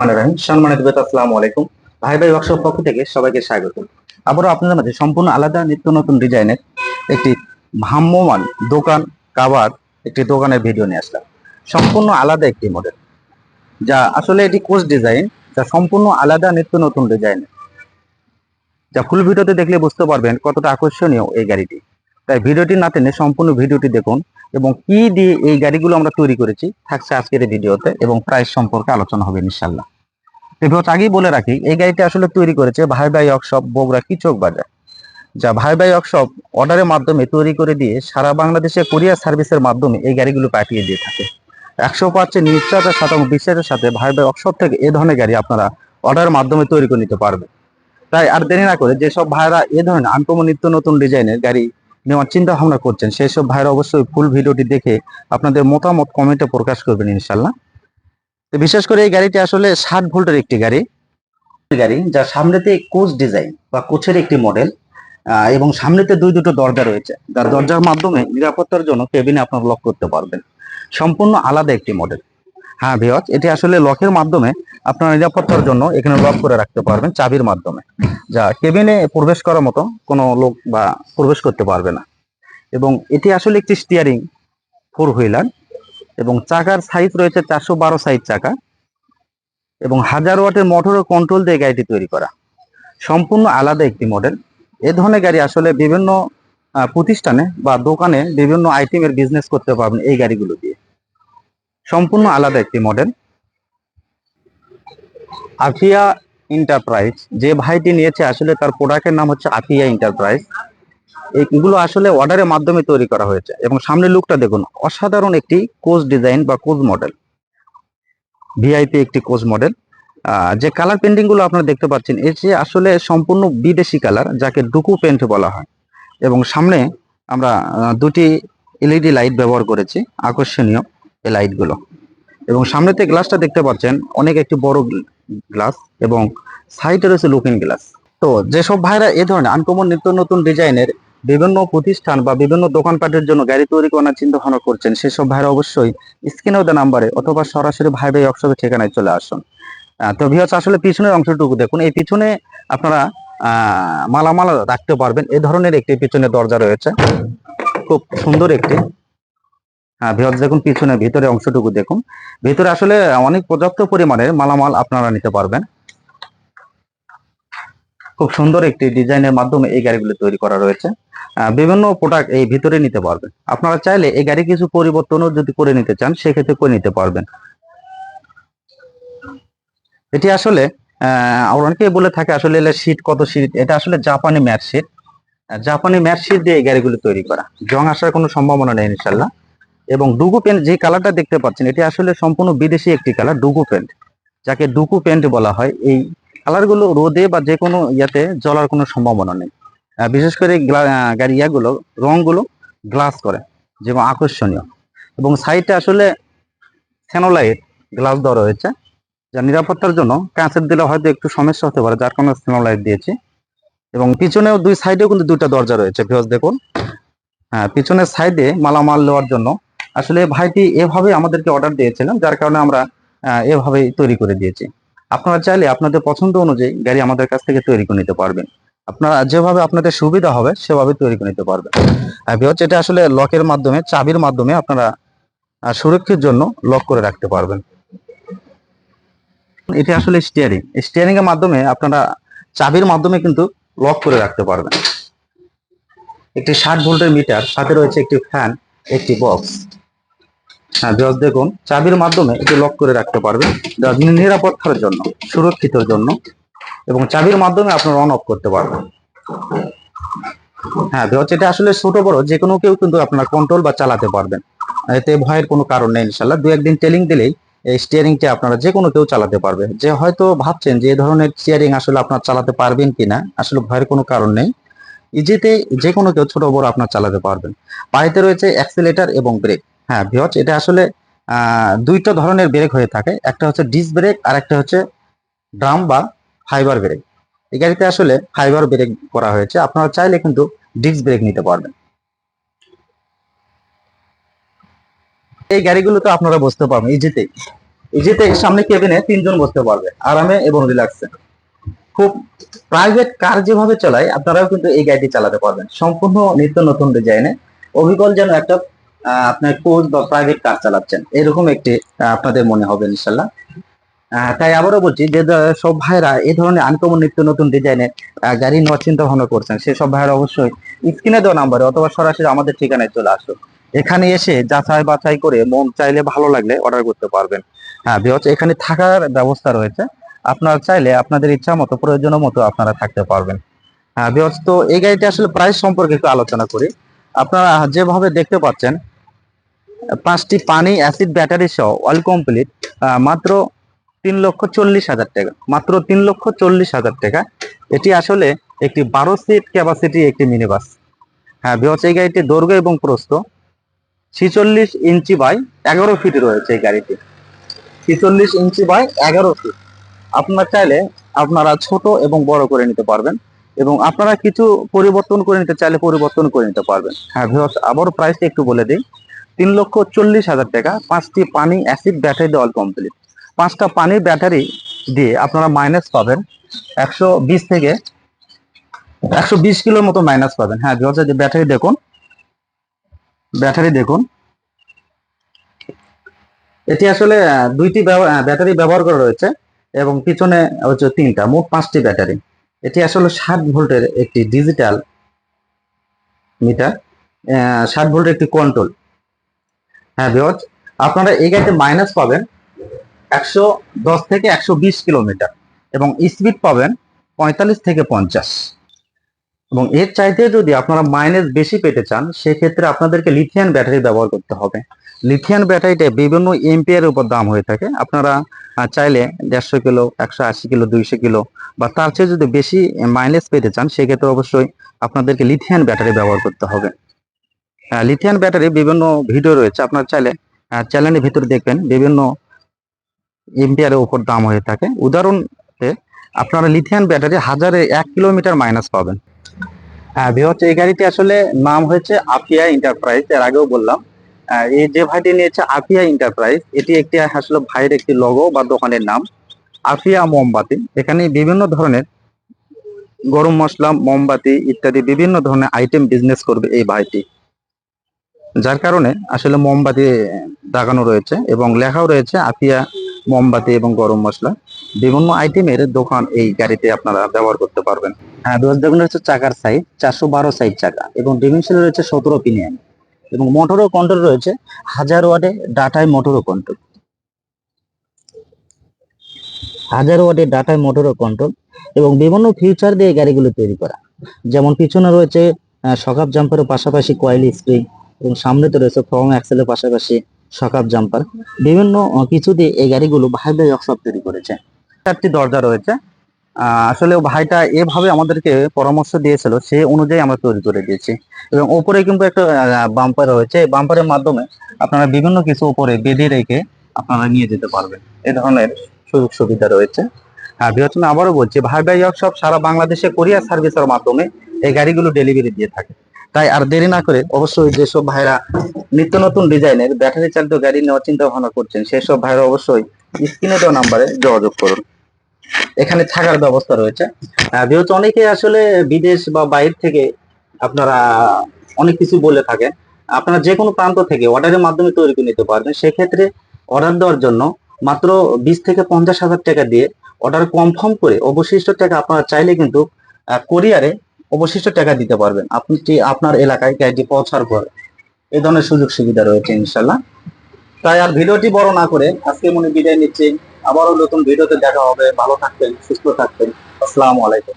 রহিম, সম্মানিত বেত আলাইকুম। ভাই ভাই ওয়ার্কশপ পক্ষ থেকে সবাইকে স্বাগত আবারও আপনাদের মাঝে সম্পূর্ণ আলাদা নিত্য নতুন ডিজাইনের একটি ভ্রাম্যমান দোকান কাবার একটি দোকানের ভিডিও নিয়ে আসলাম। সম্পূর্ণ আলাদা একটি মডেল যা আসলে এটি কোর্স ডিজাইন যা সম্পূর্ণ আলাদা নিত্য নতুন ডিজাইনের যা ফুল ভিডিওতে দেখলে বুঝতে পারবেন কতটা আকর্ষণীয় এই গাড়িটি। তাই ভিডিওটি না টেনে সম্পূর্ণ ভিডিওটি দেখুন। এবং কি দিয়ে এই গাড়িগুলো আমরা তৈরি করেছি থাকছে আজকের এই ভিডিওতে এবং প্রাইস সম্পর্কে আলোচনা হবে ইনশাল্লাহ। এবার আগেই বলে রাখি, এই গাড়িটি আসলে তৈরি করেছে ভাই ভাই ওয়ার্কশপ বগুড়া কিচক বাজার, যা ভাই ভাই ওয়ার্কশপ অর্ডারের মাধ্যমে তৈরি করে দিয়ে সারা বাংলাদেশে কুরিয়ার সার্ভিসের মাধ্যমে এই গাড়িগুলো পাঠিয়ে দিয়ে থাকে। একশো পার্সেন্ট নিশ্চয়তা শতাংশ বিশ্বাসের সাথে ভাই ভাই ওয়ার্কশপ থেকে এ ধরনের গাড়ি আপনারা অর্ডারের মাধ্যমে তৈরি করে নিতে পারবেন। তাই আর দেরি না করে যেসব ভাইরা এ ধরনের আনকমন নিত্য নতুন ডিজাইনের গাড়ি নেওয়ার চিন্তা ভাবনা করছেন, সেই সব ভাইরা অবশ্যই ফুল ভিডিওটি দেখে আপনাদের মতামত কমেন্টে প্রকাশ করবেন ইনশাল্লাহ তো বিশেষ করে এই গাড়িটি আসলে ষাট ভোল্টের একটি গাড়ি। গাড়ি যা সামনেতে কোচ ডিজাইন বা কোচের একটি মডেল এবং সামনেতে দুই দুটো দরজা রয়েছে। যার দরজার মাধ্যমে নিরাপত্তার জন্য কেবিনে আপনার লক করতে পারবেন। সম্পূর্ণ আলাদা একটি মডেল হ্যাঁ ভিওজ এটি আসলে লকের মাধ্যমে আপনার নিরাপত্তার জন্য এখানে লক করে রাখতে পারবেন চাবির মাধ্যমে। যা কেবিনে প্রবেশ করার মতো কোনো লোক বা প্রবেশ করতে পারবে না। এবং এটি আসলে একটি স্টিয়ারিং ফোর হুইলার এবং চাকার সাইজ রয়েছে চারশো বারো সাইজ চাকা এবং হাজার ওয়াটের মোটর কন্ট্রোল দিয়ে গাড়িটি তৈরি করা। সম্পূর্ণ আলাদা একটি মডেল এ ধরনের গাড়ি আসলে বিভিন্ন প্রতিষ্ঠানে বা দোকানে বিভিন্ন আইটেমের বিজনেস করতে পারবেন এই গাড়িগুলো দিয়ে। সম্পূর্ণ আলাদা একটি মডেল আফিয়া এন্টারপ্রাইজ যে ভাইটি নিয়েছে আসলে তার প্রোডাক্টের নাম হচ্ছে আফিয়া এন্টারপ্রাইজ এইগুলো আসলে অর্ডারের মাধ্যমে তৈরি করা হয়েছে এবং সামনের লুকটা দেখুন, অসাধারণ একটি কোচ ডিজাইন বা কোচ মডেল ভিআইপি একটি কোচ মডেল যে কালার পেন্টিংগুলো আপনারা দেখতে পাচ্ছেন এটি আসলে সম্পূর্ণ বিদেশি কালার যাকে ডুকু পেন্ট বলা হয়। এবং সামনে আমরা দুটি এলইডি লাইট ব্যবহার করেছি, আকর্ষণীয়। এই লাইটগুলো এবং সামনেতে গ্লাসটা দেখতে পাচ্ছেন, অনেক একটি বড় গ্লাস এবং সাইডে রয়েছে লুকিং গ্লাস তো যেসব ভাইরা এ ধরনের আনকমন নিত্য নতুন ডিজাইনের বিভিন্ন প্রতিষ্ঠান বা বিভিন্ন দোকানপাটের জন্য গাড়ি তৈরি করার চিন্তা ভাবনা করছেন, সেসব ভাইরা অবশ্যই স্ক্রিনে দেওয়া নাম্বারে অথবা সরাসরি ভাই ভাই ওয়ার্কশপের ঠিকানায় চলে আসুন। তো ভিওস আসলে পিছনের অংশটুকু দেখুন। এই পিছনে আপনারা মালামাল রাখতে পারবেন। এ ধরনের একটি পিছনে দরজা রয়েছে। খুব সুন্দর একটি হ্যাঁ ভিওস দেখুন পিছনে ভিতরে অংশটুকু দেখুন। ভিতরে আসলে অনেক পর্যাপ্ত পরিমাণের মালামাল আপনারা নিতে পারবেন। খুব সুন্দর একটি ডিজাইনের মাধ্যমে এই গাড়িগুলো তৈরি করা রয়েছে। বিভিন্ন প্রোডাক্ট এই ভিতরে নিতে পারবেন। আপনারা চাইলে এই গাড়ি কিছু পরিবর্তনও যদি করে নিতে চান, সেক্ষেত্রে করে নিতে পারবেন। এটি আসলে, আহ অনেকেই বলে থাকে আসলে শীট কত শীট এটা আসলে জাপানি ম্যাট শীট জাপানি ম্যাট শীট দিয়ে এই গাড়িগুলো তৈরি করা। জং আসার কোনো সম্ভাবনা নেই ইনশাল্লাহ এবং ডুগু পেন্ট যে কালারটা দেখতে পাচ্ছেন, এটি আসলে সম্পূর্ণ বিদেশি একটি কালার ডুগু পেন্ট যাকে ডুকু পেন্ট বলা হয়, এই কালারগুলো রোদে বা যে কোনো ইয়াতে জ্বলার কোনো সম্ভাবনা নেই। বিশেষ করে গাড়ি ইয়াগুলো, রংগুলো গ্লাস করে যেমন আকর্ষণীয়। এবং সাইডে আসলে স্যানোলাইট গ্লাস দেওয়া রয়েছে, যা নিরাপত্তার জন্য ক্যান্সার দিলে হয়তো একটু সমস্যা হতে পারে, যার কারণে স্যানোলাইট দিয়েছি। এবং পিছনেও দুই সাইডেও কিন্তু দুইটা দরজা রয়েছে ভিউজ দেখুন। হ্যাঁ পিছনের সাইডে মালামাল নেওয়ার জন্য আসলে ভাইটি এভাবে আমাদেরকে অর্ডার দিয়েছিলেন যার কারণে আমরা আহ, এভাবেই তৈরি করে দিয়েছি। আপনারা চাইলে আপনাদের পছন্দ অনুযায়ী গাড়ি আমাদের কাছ থেকে তৈরি করে নিতে পারবেন। আপনারা যেভাবে আপনাদের সুবিধা হবে সেভাবে তৈরি করে নিতে পারবেন। ভিউজ এটা আসলে লকের মাধ্যমে চাবির মাধ্যমে আপনারা আহ, সুরক্ষার জন্য লক করে রাখতে পারবেন। এটি আসলে স্টিয়ারিং স্টিয়ারিং এর মাধ্যমে আপনারা চাবির মাধ্যমে কিন্তু লক করে রাখতে পারবেন। একটি ষাট ভোল্টের মিটার সাথে রয়েছে একটি ফ্যান একটি বক্স হ্যাঁ বিকজ দেখুন, চাবির মাধ্যমে এটি লক করে রাখতে পারবেন। নিরাপত্তার জন্য সুরক্ষিতর জন্য, এবং চাবির মাধ্যমে আপনারা অন অফ করতে পারবেন। হ্যাঁ বিকজ এটা আসলে ছোট বড়, যে কোনো কেউ কিন্তু আপনার কন্ট্রোল বা চালাতে পারবেন। এতে ভয়ের কোনো কারণ নেই ইনশাল্লাহ দু একদিন টেলিং দিলেই এই স্টিয়ারিংটা আপনারা যে কোনো কেউ চালাতে পারবে। যে হয়তো ভাবছেন যে এই ধরনের স্টিয়ারিং আসলে আপনার চালাতে পারবেন কিনা, আসলে ভয়ের কোনো কারণ নেই। ইজিতে যে কোনো কেউ ছোট বড় আপনার চালাতে পারবেন। পাইতে রয়েছে অ্যাক্সিলেটার এবং ব্রেক হ্যাঁ ভিওচ এটা আসলে দুইটা ধরনের ব্রেক হয়ে থাকে। একটা হচ্ছে ডিস ব্রেক, আর একটা হচ্ছে ড্রাম বা ফাইবার ব্রেক। এই গাড়িতে আসলে ফাইবার ব্রেক করা হয়েছে। আপনারা চাইলে কিন্তু ডিস্ক ব্রেক নিতে পারবেন। এই গাড়িগুলো তো আপনারা বসতে পারবেন, ইজিতে। ইজিতে সামনে কেবিনে তিনজন বসতে পারবে, আরামে এবং রিল্যাক্সে খুব প্রাইভেট কার যেভাবে চালায়, আপনারাও কিন্তু এই গাড়িটি চালাতে পারবেন। সম্পূর্ণ নিত্য নতুন ডিজাইনে অবিকল যেন একটা আপনার কোচ বা প্রাইভেট কার চালাচ্ছেন। এরকম একটি আপনাদের মনে হবে ইনশাল্লাহ তাই আবারও বলছি যে সব ভাইরা এই ধরনের আনকমন নিত্য নতুন ডিজাইনের গাড়ি নেওয়ার চিন্তা ভাবনা করছেন সেসব ভাইরা অবশ্যই স্ক্রিনে দেওয়া নাম্বারে অথবা সরাসরি আমাদের ঠিকানায় চলে আসুন। এখানে এসে যাচাই বাছাই করে মন চাইলে ভালো লাগলে অর্ডার করতে পারবেন। হ্যাঁ বিহজ এখানে থাকার ব্যবস্থা রয়েছে। আপনারা চাইলে আপনাদের ইচ্ছা মতো, প্রয়োজন মতো আপনারা থাকতে পারবেন। হ্যাঁ বিহজ তো এই গাড়িটি আসলে প্রাইস সম্পর্কে একটু আলোচনা করি। আপনারা যেভাবে দেখতে পাচ্ছেন পাঁচটি পানি অ্যাসিড ব্যাটারি সহ অল কমপ্লিট মাত্র তিন লক্ষ চল্লিশ হাজার টাকা, মাত্র তিন লক্ষ চল্লিশ হাজার টাকা। এটি আসলে একটি বারো সিট ক্যাপাসিটি একটি মিনি বাস হ্যাঁ বিহজ এই গাড়িটি দৈর্ঘ্য এবং প্রস্থ ছিচল্লিশ ইঞ্চি বাই এগারো ফিট রয়েছে এই গাড়িটি। ছিচল্লিশ ইঞ্চি বাই এগারো ফিট। আপনার চাইলে আপনারা ছোট এবং বড় করে নিতে পারবেন এবং আপনারা কিছু পরিবর্তন করে নিতে চাইলে পরিবর্তন করে নিতে পারবেন। হ্যাঁ ভিউয়ার্স আবারও প্রাইসটা একটু বলে দিই। তিন লক্ষ চল্লিশ হাজার টাকা, পাঁচটি পানি অ্যাসিড ব্যাটারি দেওয়াল কমপ্লিট পাঁচটা পানির ব্যাটারি দিয়ে আপনারা মাইনাস পাবেন। একশো বিশ থেকে একশো বিশ কিলোর মতো মাইনাস পাবেন। হ্যাঁ যে ব্যাটারি দেখুন ব্যাটারি দেখুন। এটি আসলে দুইটি ব্যাটারি ব্যবহার করা রয়েছে এবং পিছনে হচ্ছে তিনটা, মোট পাঁচটি ব্যাটারি এটি আসলে ষাট ভোল্টের একটি ডিজিটাল মিটার ষাট ভোল্টের একটি কন্ট্রোল হ্যাঁ বিহজ আপনারা এই গাড়িতে মাইনাস পাবেন একশো দশ থেকে একশো বিশ কিলোমিটার এবং স্পিড পাবেন পঁয়তাল্লিশ থেকে পঞ্চাশ। এবং এর চাইতে যদি আপনারা মাইনাস বেশি পেতে চান, সেক্ষেত্রে আপনাদেরকে লিথিয়ান ব্যাটারি ব্যবহার করতে হবে। লিথিয়ান ব্যাটারিটা বিভিন্ন এমপিয়ার উপর দাম হয়ে থাকে। আপনারা চাইলে দেড়শো কিলো, একশো আশি কিলো, দুইশো কিলো বা তার চেয়ে যদি বেশি মাইলেজ পেতে চান, সেক্ষেত্রে অবশ্যই আপনাদেরকে লিথিয়ান ব্যাটারি ব্যবহার করতে হবে। লিথিয়াম ব্যাটারি বিভিন্ন ভিডিও রয়েছে। আপনারা চাইলে চ্যানেলের ভিতরে দেখবেন বিভিন্ন এমপিয়ারের উপর দাম হয়ে থাকে। উদাহরণে আপনারা লিথিয়াম ব্যাটারি হাজারে এক কিলোমিটার মাইনাস পাবেন। হ্যাঁ বিহচ্ছে এই গাড়িটি আসলে নাম হয়েছে আপিয়া এন্টারপ্রাইজ এর আগেও বললাম। এই যে ভাইটি নিয়েছে আপিয়া এন্টারপ্রাইজ এটি একটি আসলে ভাইয়ের একটি লগো বা দোকানের নাম। আফিয়া মোমবাতি, এখানে বিভিন্ন ধরনের গরম মশলা, মোমবাতি ইত্যাদি বিভিন্ন ধরনের আইটেম বিজনেস করবে এই ভাইটি। যার কারণে আসলে মোমবাতি দাগানো রয়েছে এবং লেখাও রয়েছে আফিয়া মোমবাতি এবং গরম মশলা। বিভিন্ন আইটেমের দোকান এই গাড়িতে আপনারা ব্যবহার করতে পারবেন। হ্যাঁ দশ দেখুন হচ্ছে চাকার সাইজ চারশো বারো সাইজ চাকা এবং ডিমেনশন রয়েছে সতেরো পিনিয়ন এবং মোটরও কন্ট্রোল রয়েছে হাজার ওয়াটে ডাটায় মোটরও কন্ট্রোল হাজার ওয়াটের ডাটায় মোটরও কন্ট্রোল এবং বিভিন্ন ফিউচার দিয়ে গাড়িগুলো তৈরি করা। যেমন পিছনে রয়েছে সকাপ জাম্পারের পাশাপাশি কয়েল স্প্রিং এবং সামনে তো রয়েছে ফর্ম অ্যাক্সেলের পাশাপাশি সকাপ জাম্পার। বিভিন্ন কিছু দিয়ে এই গাড়িগুলো ভাই ভাই ওয়ার্কশপ তৈরি করেছে। চারটি দরজা রয়েছে। আসলে ভাইটা এভাবে আমাদেরকে পরামর্শ দিয়েছিল, সে অনুযায়ী আমরা তৈরি করে দিয়েছি। এবং ওপরে কিন্তু একটা বাম্পার রয়েছে। এই বাম্পারের মাধ্যমে আপনারা বিভিন্ন কিছু উপরে বেঁধে রেখে আপনারা নিয়ে যেতে পারবেন। এ ধরনের সুযোগ সুবিধা রয়েছে। হ্যাঁ বৃহত্তম আবারও বলছি ভাই ভাই ওয়ার্কশপ সারা বাংলাদেশে কোরিয়ার সার্ভিসের মাধ্যমে এই গাড়িগুলো ডেলিভারি দিয়ে থাকে। তাই আর দেরি না করে অবশ্যই যেসব ভাইরা নিত্য নতুন ডিজাইনের ব্যাটারি চালিত গাড়ি নেওয়ার চিন্তা ভাবনা করছেন, সেসব ভাইরা অবশ্যই স্ক্রিনে দেওয়া নাম্বারে যোগাযোগ করুন। এখানে থাকার ব্যবস্থা রয়েছে। যেহেতু অনেকে আসলে বিদেশ বা বাইরে থেকে আপনারা অনেক কিছু বলে থাকেন, আপনারা যে কোনো প্রান্ত থেকে অর্ডারের মাধ্যমে তৈরি করে নিতে পারবেন। সেক্ষেত্রে অর্ডার দেওয়ার জন্য মাত্র বিশ থেকে পঞ্চাশ হাজার টাকা দিয়ে অর্ডার কনফার্ম করে অবশিষ্ট টাকা আপনারা চাইলে কিন্তু কোরিয়ারে অবশিষ্ট টাকা দিতে পারবেন। আপনি আপনার এলাকায় গাড়িটি পৌঁছার পর এ ধরনের সুযোগ সুবিধা রয়েছে ইনশাল্লাহ। তাই আর ভিডিওটি বড় না করে আজকে মনে বিদায় নিচ্ছি। আবারও নতুন ভিডিওতে দেখা হবে। ভালো থাকবেন, সুস্থ থাকবেন। আসসালামু আলাইকুম।